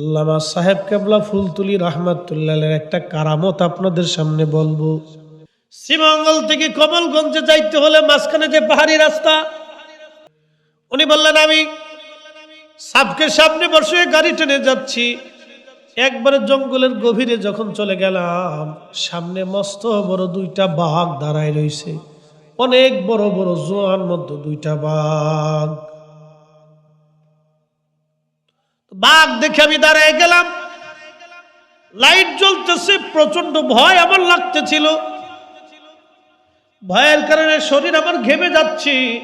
আল্লামা সাহেব কেবলা ফুলতুলি রহমাতুল্লাহের একটা কারামত আপনাদের সামনে বলব। শ্রীমঙ্গল থেকে কমলগঞ্জে যাইতে হলে মাঝখানে যে পাহাড়ি রাস্তা, উনি বললেন, আমি সাপকে সামনে বসে গাড়ি টেনে যাচ্ছি। একবারে জঙ্গলের গভীরে যখন চলে গেলাম, সামনে মস্ত বড় দুইটা বাঘ দাঁড়ায় রইছে অনেক বড় বড় জোয়ান মধ্যে দুইটা বাঘ। বাঘ দেখে আমি দাঁড়ায় গেলাম। লাইট জ্বলতেছে প্রচণ্ড ভয় আমার লাগতেছিল। ভয়ের কারণে শরীর আমার ঘেমে যাচ্ছে।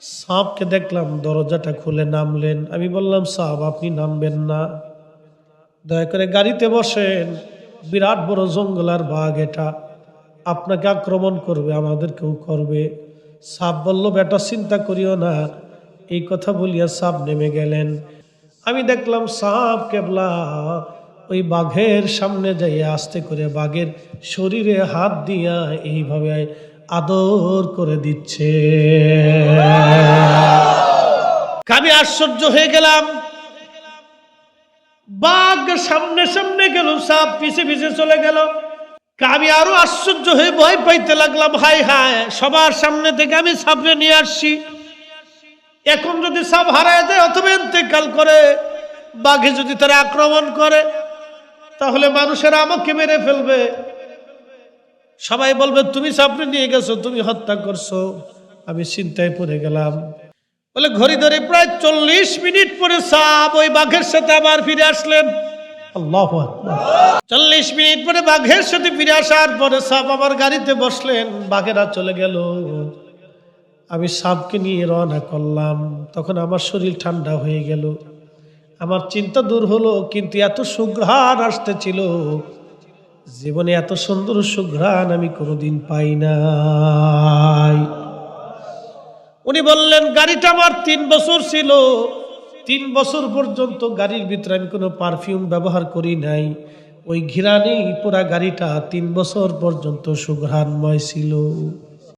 সাপকে দেখলাম, দরজাটা খুলে নামলেন। আমি বললাম, সাপ, আপনি নামবেন না। দয়া করে গাড়িতে বসেন। বিরাট বড় জঙ্গল আর বাঘ এটা। আপনাকে আক্রমণ করবে, আমাদেরকেও করবে। সাপ বলল, বেটা, চিন্তা করিও না। এই কথা বলিয়া সাপ নেমে গেলেন। আমি দেখলাম সাপ কেবলা ওই বাঘের সামনে যাইয়া আস্তে করে বাঘের শরীরে হাত দিয়া এইভাবে আদর করে দিচ্ছে। আমি আশ্চর্য হয়ে গেলাম। বাঘ সামনে সামনে গেল, সাপ পিছে পিছে চলে গেল। আমি আরও আশ্চর্য হয়ে ভয় পাইতে লাগলাম হাই হায়, সবার সামনে থেকে আমি সাপড়ে নিয়ে আসছি। এখন যদি সাপ হারায় যায়, অথবা ইন্তেকাল করে, বাঘে যদি তারা আক্রমণ করে, তাহলে মানুষেরা আমাকে মেরে ফেলবে। সবাই বলবে, তুমি সাপড়ে নিয়ে গেছো, তুমি হত্যা করছ। আমি চিন্তায় পড়ে গেলাম। বলে, ঘড়ি ধরে প্রায় চল্লিশ মিনিট পরে সাপ ওই বাঘের সাথে আবার ফিরে আসলেন। চল্লিশ মিনিট পরে বাঘের সাথে ফিরে আসার পরে সাপ আবার গাড়িতে বসলেন, বাঘেরা চলে গেল। আমি সাপকে নিয়ে রওনা করলাম। তখন আমার শরীর ঠান্ডা হয়ে গেল। আমার চিন্তা দূর হলো, কিন্তু এত সুঘ্রাণ আসতেছিল। জীবনে এত সুন্দর সুঘ্রাণ আমি কোনোদিন পাই নাই। উনি বললেন, গাড়িটা আমার তিন বছর ছিল। তিন বছর পর্যন্ত গাড়ির ভিতরে আমি কোনো পারফিউম ব্যবহার করি নাই। ওই ঘিরানেই পুরা গাড়িটা তিন বছর পর্যন্ত সুঘ্রাণময় ছিল।